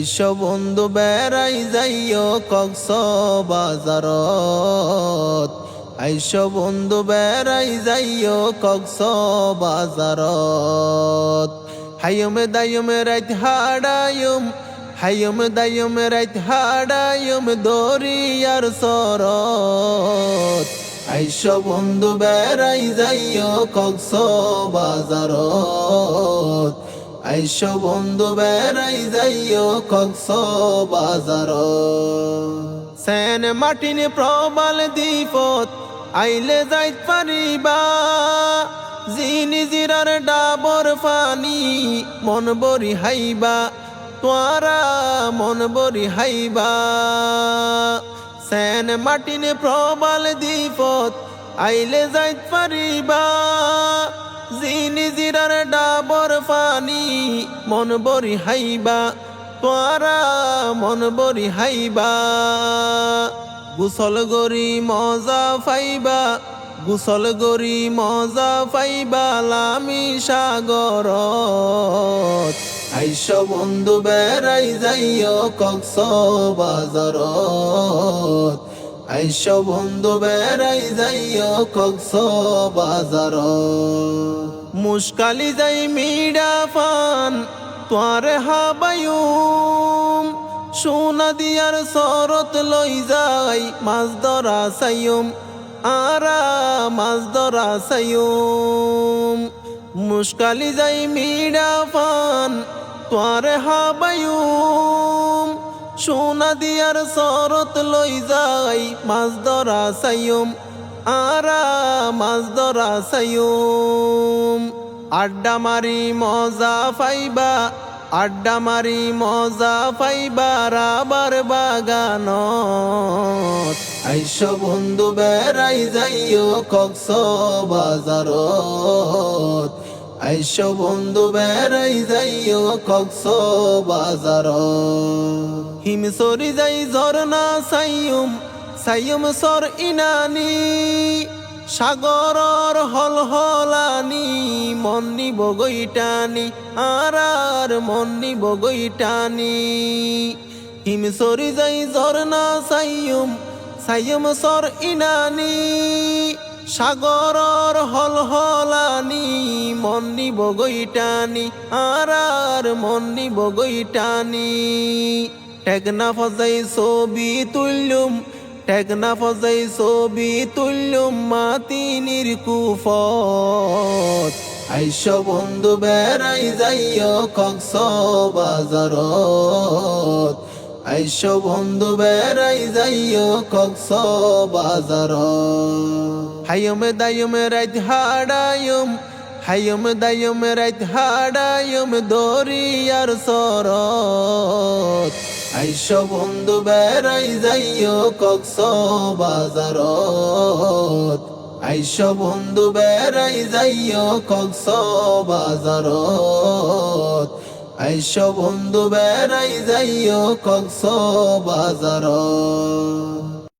আইস বন্ধু, বেড়াই যাইও কক্স বাজারত আইস বন্ধু, বেড়াই যাইও কক্স বাজারত হাইম দায়ম রাত হাডায়ুম হাইম দায়ম রাত হাডায়ুম দরিয়ার সরত। আইস বন্ধু, বেড়াই যাইও কক্স বাজারত আইস বন্ধু বেড়াই যাইও কক্স বাজার সেন মাটিন প্রবাল দ্বীপত আইলে যাইত পারিবা। জিনি জিরার ডাবর পানি মন বরি হাইবা, তোয়ারা মন বরি হাইবা। সেন মাটিন প্রবাল দ্বীপত আইলে যাইত পারিবা। জিনি জিরার ডাবর পানি মন বরি হাইবা, তোয়ারা মন বরি হাইবা। গুসল গরি মজা ফাইবা, গুসল গরি মজা ফাইবা, লামি সাগর আইস বন্ধু বেড়াই যাইও কক্স বাজারত আইস বন্ধু বেড়াই যাইও কক্স বাজার। মুশকালি যাই মিডা পান তোয়ার হাবায়ুম। সোনা দিয়ার সরত লই যাই, মাছ ধরা সাইম আরা মাছ ধরা সাইম মুশকালি যাই মিডা পান তোয়ার হাবায়ুম। সোনা দিয়ার সরত লই যাই, মাছ ধরা সাইম আরা মাছ ধরা সাইম আড্ডা মারি মজা পাইবা আড্ডা মারি মজা পাইবা রাবার বাগান আইস বন্ধু বেড়াই যাইও কক্স বাজারত আইস বন্ধু বেড়াই যাইও কক্স বাজার হিম সরি যাই ঝরনা সাইয়ুম সাইয়ুম সর ইনানি, সাগরর হল হলানি মন্নি বগৈটানি আর আর মন্নি বগৈটানি হিম সরি যাই ঝরনা সাইয়ুম সাইয়ুম সর ইনানি সাগরর হল হলানি মন্নি বগৈটানি আর আর মন্নি বগৈটানি টেকনা ফজাই ছবি তুল্যুম টেকনা ফজাই ছবি তুল্যুম মাতিনির কুফত। আইস বন্ধু বেড়াই যাইও কক্স বাজারত আইস বন্ধু বেড়াই যাইও কক্স বাজার হাইম দায়ম রাত হাডায়ুম হাইম দায়ম রাত হাডায়ুম দরিয়ার সরত। আইস বন্ধু বেড়াই যাইও কক্স বাজারত আইস বন্ধু বেড়াই যাইও কক্স বাজারত আইস বন্ধু বেড়াই যাইও কক্স বাজারত